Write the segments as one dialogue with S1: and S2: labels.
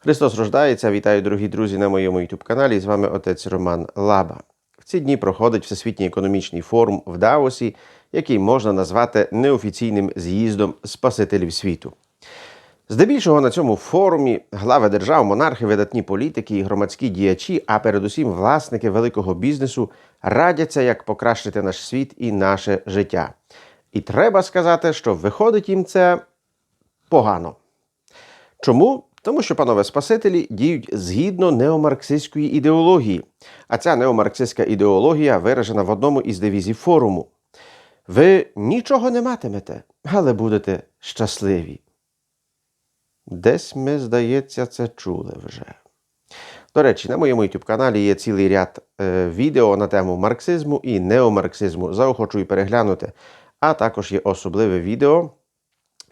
S1: Христос рождається. Вітаю, дорогі друзі, на моєму youtube каналі. З вами отець Роман Лаба. В ці дні проходить Всесвітній економічний форум в Даосі, який можна назвати неофіційним з'їздом Спасителів світу. Здебільшого на цьому форумі глави держав, монархи, видатні політики і громадські діячі, а передусім власники великого бізнесу радяться, як покращити наш світ і наше життя. І треба сказати, що виходить їм це погано. Чому? Тому що, панове Спасителі, діють згідно неомарксистської ідеології. А ця неомарксистська ідеологія виражена в одному із девізів форуму. Ви нічого не матимете, але будете щасливі. Десь ми, здається, це чули вже. До речі, на моєму youtube каналі є цілий ряд е, відео на тему марксизму і неомарксизму. Заохочую переглянути. А також є особливе відео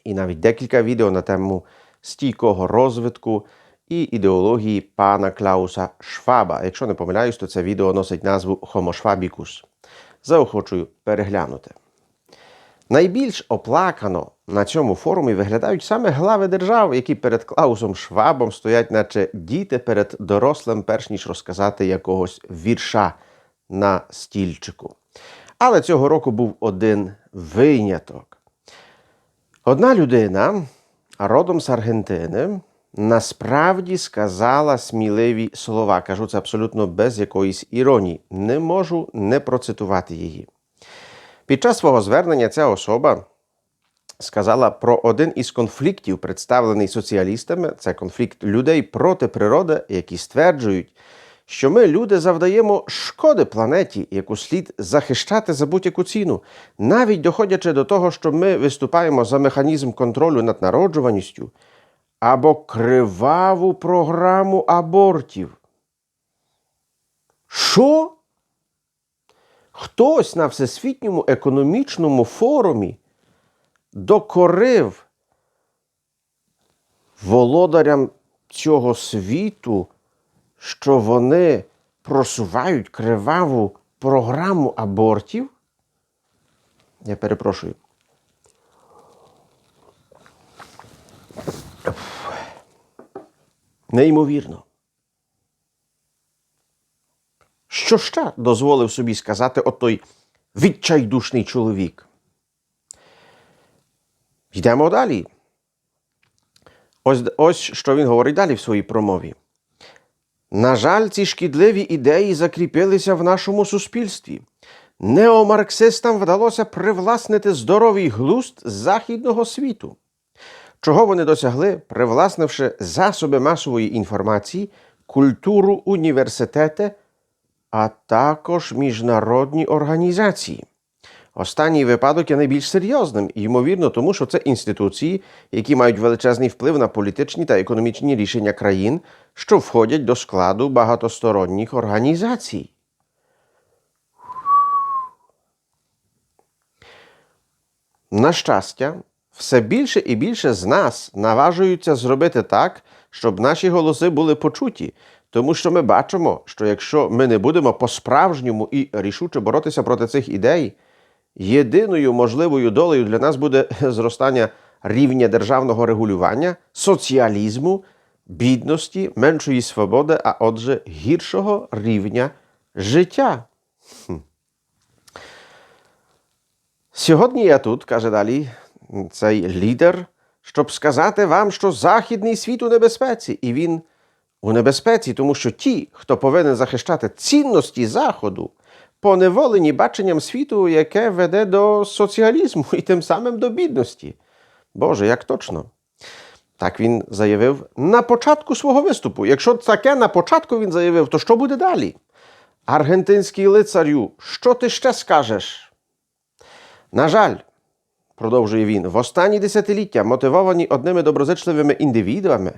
S1: і навіть декілька відео на тему стійкого розвитку і ідеології пана Клауса Шваба. Якщо не помиляюсь, то це відео носить назву Homo Schwabicus. Заохочую переглянути. Найбільш оплакано на цьому форумі виглядають саме глави держав, які перед Клаусом Швабом стоять, наче діти перед дорослим, перш ніж розказати якогось вірша на стільчику. Але цього року був один виняток. Одна людина, родом з Аргентини, насправді сказала сміливі слова. Кажу це абсолютно без якоїсь іронії. Не можу не процитувати її. Під час свого звернення ця особа сказала про один із конфліктів, представлений соціалістами. Це конфлікт людей проти природи, які стверджують, що ми, люди, завдаємо шкоди планеті, яку слід захищати за будь-яку ціну, навіть доходячи до того, що ми виступаємо за механізм контролю над народжуваністю або криваву програму абортів. Що? Хтось на Всесвітньому економічному форумі докорив володарям цього світу, що вони просувають криваву програму абортів? Я перепрошую. Неймовірно. Що ще дозволив собі сказати отой відчайдушний чоловік? Йдемо далі. Ось, ось що він говорить далі в своїй промові. На жаль, ці шкідливі ідеї закріпилися в нашому суспільстві. Неомарксистам вдалося привласнити здоровий глузд західного світу. Чого вони досягли, привласнивши засоби масової інформації, культуру, університети, а також міжнародні організації. Останній випадок є найбільш серйозним, ймовірно, тому що це інституції, які мають величезний вплив на політичні та економічні рішення країн, що входять до складу багатосторонніх організацій. На щастя, все більше і більше з нас наважуються зробити так, щоб наші голоси були почуті, тому що ми бачимо, що якщо ми не будемо по-справжньому і рішуче боротися проти цих ідей, єдиною можливою долею для нас буде зростання рівня державного регулювання, соціалізму, бідності, меншої свободи, а отже, гіршого рівня життя. Хм. Сьогодні я тут, каже далі цей лідер, щоб сказати вам, що західний світ у небезпеці, і він у небезпеці, тому що ті, хто повинен захищати цінності Заходу, поневолені баченням світу, яке веде до соціалізму і тим самим до бідності. Боже, як точно. Так він заявив на початку свого виступу. Якщо таке на початку він заявив, то що буде далі? Аргентинський лицарю, що ти ще скажеш? На жаль, продовжує він, в останні десятиліття мотивовані одними доброзичливими індивідуами,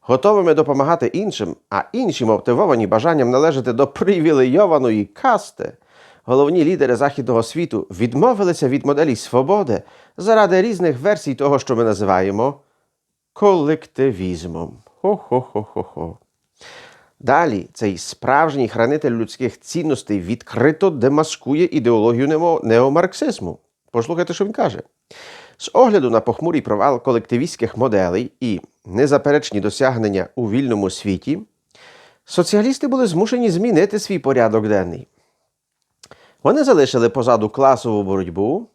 S1: готовими допомагати іншим, а інші мотивовані бажанням належати до привілейованої касти, головні лідери західного світу відмовилися від моделі свободи заради різних версій того, що ми називаємо колективізмом. Хо-хо-хо-хо-хо. Далі цей справжній хранитель людських цінностей відкрито демаскує ідеологію неомарксизму. Послухайте, що він каже. З огляду на похмурий провал колективістських моделей і незаперечні досягнення у вільному світі, соціалісти були змушені змінити свій порядок денний. Вони залишили позаду класову боротьбу,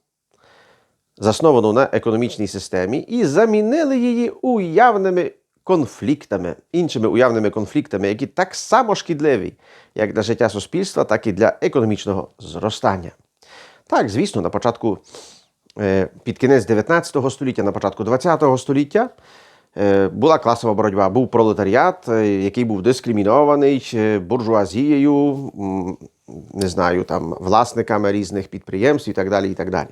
S1: засновану на економічній системі, і замінили її уявними конфліктами, іншими уявними конфліктами, які так само шкідливі, як для життя суспільства, так і для економічного зростання. Так, звісно, на початку е, під кінець 19 століття, на початку 20 століття була класова боротьба, був пролетаріат, е, який був дискримінований е, буржуазією, не знаю, там, власниками різних підприємств і так далі. І так далі.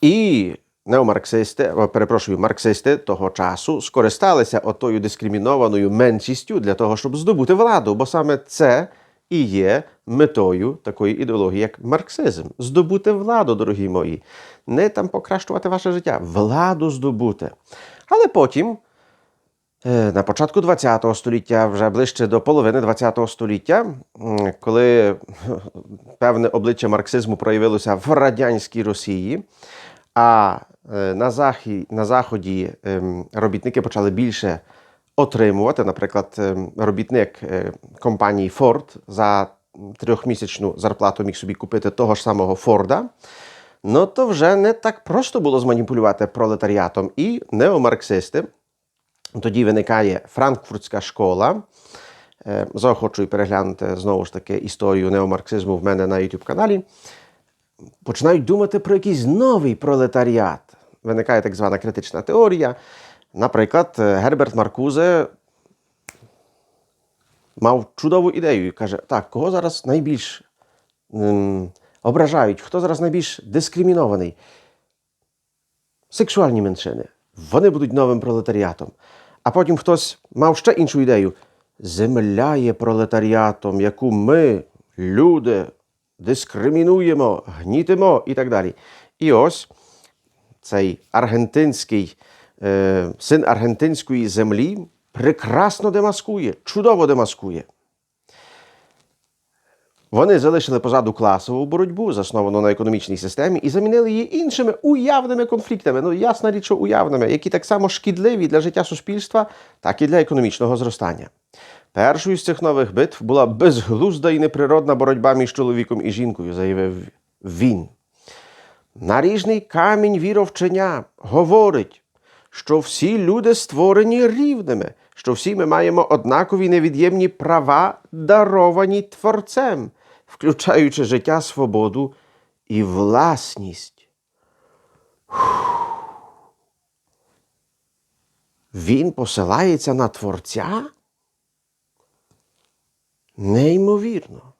S1: І неомарксисти, перепрошую, марксисти того часу скористалися отою дискримінованою меншістю для того, щоб здобути владу, бо саме це і є метою такої ідеології, як марксизм. Здобути владу, дорогі мої. Не там покращувати ваше життя, владу здобути. Але потім. На початку ХХ століття, вже ближче до половини ХХ століття, коли певне обличчя марксизму проявилося в радянській Росії, а на, захі, на Заході робітники почали більше отримувати. Наприклад, робітник компанії Ford за трьохмісячну зарплату міг собі купити того ж самого Форда. Ну то вже не так просто було зманіпулювати пролетаріатом. І неомарксисти тоді виникає Франкфуртська школа. Е, Заохочую переглянути знову ж таки історію неомарксизму в мене на YouTube каналі. Починають думати про якийсь новий пролетаріат. Виникає так звана критична теорія. Наприклад, е, Герберт Маркузе мав чудову ідею і каже: так, кого зараз найбільш ображають, хто зараз найбільш дискримінований? Сексуальні меншини. Вони будуть новим пролетаріатом. А потім хтось мав ще іншу ідею. Земля є пролетаріатом, яку ми, люди, дискримінуємо, гнітимо і так далі. І ось цей аргентинський е, син аргентинської землі прекрасно демаскує, чудово демаскує. Вони залишили позаду класову боротьбу, засновану на економічній системі, і замінили її іншими уявними конфліктами. Ну, ясна річ, уявними, які так само шкідливі для життя суспільства, так і для економічного зростання. Першою з цих нових битв була безглузда і неприродна боротьба між чоловіком і жінкою, заявив він. Наріжний камінь віровчення говорить, що всі люди створені рівними, що всі ми маємо однакові невід'ємні права, даровані Творцем, включаючи життя, свободу і власність. Він посилається на Творця? Неймовірно.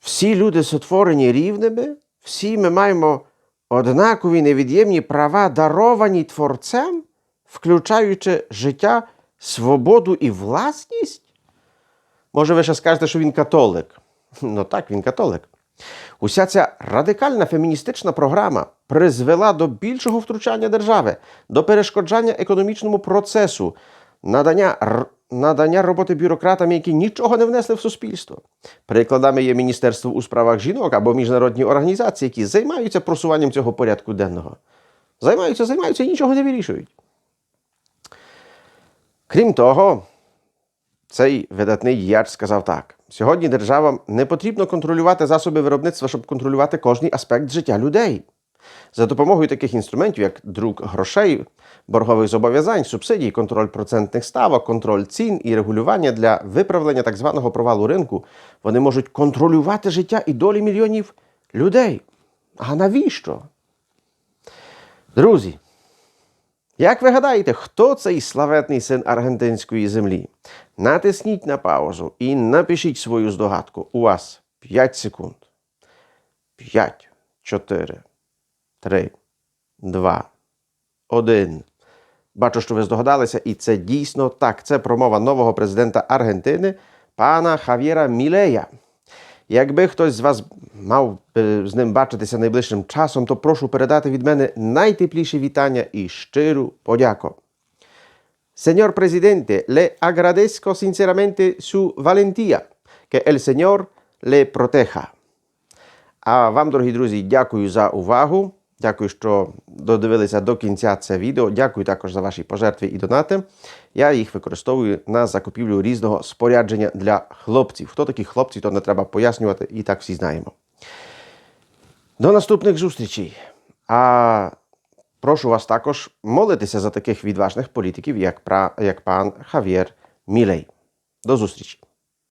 S1: Всі люди сотворені рівними, всі ми маємо однакові невід'ємні права, даровані Творцем, включаючи життя, свободу і власність? Може, ви ще скажете, що він католик? Ну так, він католик. Уся ця радикальна феміністична програма призвела до більшого втручання держави, до перешкоджання економічному процесу, надання, надання роботи бюрократам, які нічого не внесли в суспільство. Прикладами є Міністерство у справах жінок або міжнародні організації, які займаються просуванням цього порядку денного. Займаються, займаються і нічого не вирішують. Крім того, цей видатний діяч сказав так: сьогодні державам не потрібно контролювати засоби виробництва, щоб контролювати кожний аспект життя людей. За допомогою таких інструментів, як друк грошей, боргових зобов'язань, субсидій, контроль процентних ставок, контроль цін і регулювання для виправлення так званого провалу ринку, вони можуть контролювати життя і долі мільйонів людей. А навіщо? Друзі, як ви гадаєте, хто цей славетний син аргентинської землі? Натисніть на паузу і напишіть свою здогадку. У вас 5 секунд. 5, 4, 3, 2, 1. Бачу, що ви здогадалися, і це дійсно так. Це промова нового президента Аргентини, пана Хав'єра Мілея. Якби хтось з вас мав е, з ним бачитися найближчим часом, то прошу передати від мене найтепліші вітання і щиру подяку. Señor presidente, le agradezco sinceramente su valentía. Que el Señor le proteja. А вам, дорогі друзі, дякую за увагу. Дякую, що додивилися до кінця це відео. Дякую також за ваші пожертви і донати. Я їх використовую на закупівлю різного спорядження для хлопців. Хто такі хлопці, то не треба пояснювати, і так всі знаємо. До наступних зустрічей. А прошу вас також молитися за таких відважних політиків, як, пра- як пан Хав'єр Мілей. До зустрічі!